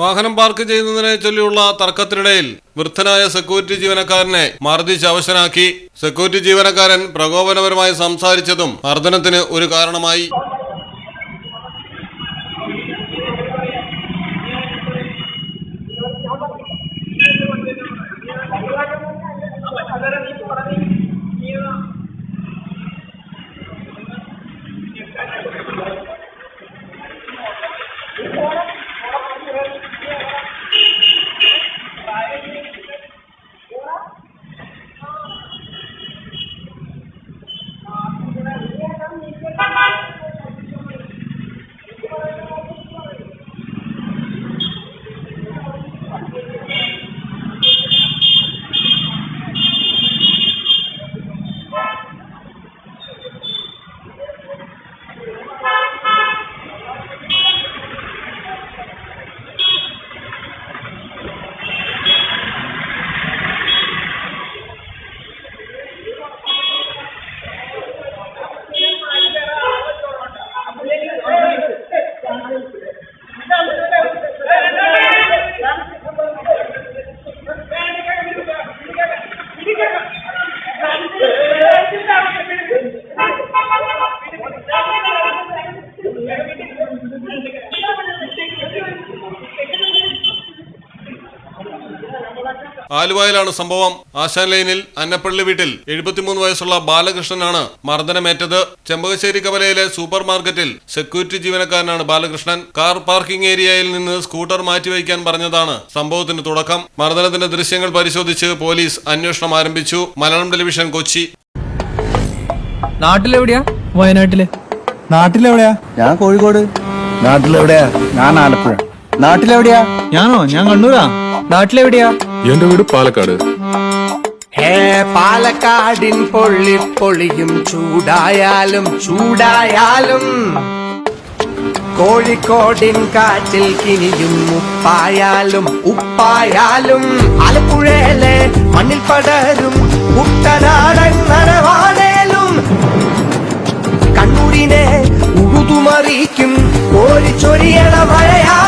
വാഹനം പാർക്ക് ചെയ്യുന്നതിനെ ചൊല്ലിയുള്ള തർക്കത്തിനിടയിൽ വൃദ്ധനായ സെക്യൂരിറ്റി ജീവനക്കാരനെ മർദ്ദിച്ച് അവശനാക്കി. സെക്യൂരിറ്റി ജീവനക്കാരൻ പ്രകോപനപരമായി സംസാരിച്ചതും മർദ്ദനത്തിന് ഒരു കാരണമായി. ആലുവായിലാണ് സംഭവം. ആശാൻ ലൈനിൽ അന്നപ്പള്ളി വീട്ടിൽ എഴുപത്തിമൂന്ന് വയസ്സുള്ള ബാലകൃഷ്ണനാണ് മർദ്ദനമേറ്റത്. ചെമ്പകശ്ശേരി കവലയിലെ സൂപ്പർ മാർക്കറ്റിൽ സെക്യൂരിറ്റി ജീവനക്കാരനാണ് ബാലകൃഷ്ണൻ. കാർ പാർക്കിംഗ് ഏരിയയിൽ നിന്ന് സ്കൂട്ടർ മാറ്റിവയ്ക്കാൻ പറഞ്ഞതാണ് സംഭവത്തിന് തുടക്കം. മർദ്ദനത്തിന്റെ ദൃശ്യങ്ങൾ പരിശോധിച്ച് പോലീസ് അന്വേഷണം ആരംഭിച്ചു. മലയാളം ടെലിവിഷൻ കൊച്ചി. നാട്ടിലെവിടെയാ? വയനാട്ടിൽ. നാട്ടിലെവിടെയാ? ഞാൻ കോഴിക്കോട്. നാട്ടിലെവിടെയാ? ഞാൻ ആലപ്പുഴ. നാട്ടിലെവിടെയാ? ഞാനോ? ഞാൻ കണ്ണൂരാ. നാട്ടിലെവിടെയാ? എന്റെ വീട് പാലക്കാട്. ഹേ പാലക്കാടിൻ പൊള്ളി പൊളിയും ചൂടായാലും ചൂടായാലും. കോഴിക്കോടിൻ കാറ്റിൽ കിനിയും ഉപ്പായാലും ഉപ്പായാലും. ആലപ്പുഴയിലെ മണ്ണിൽ പടരും കുട്ടനാടൻ നരവാനേലും കണ്ണൂരിനെ ഉഴുതുമറിക്കും കോരിച്ചൊരിയണ മഴയായാലും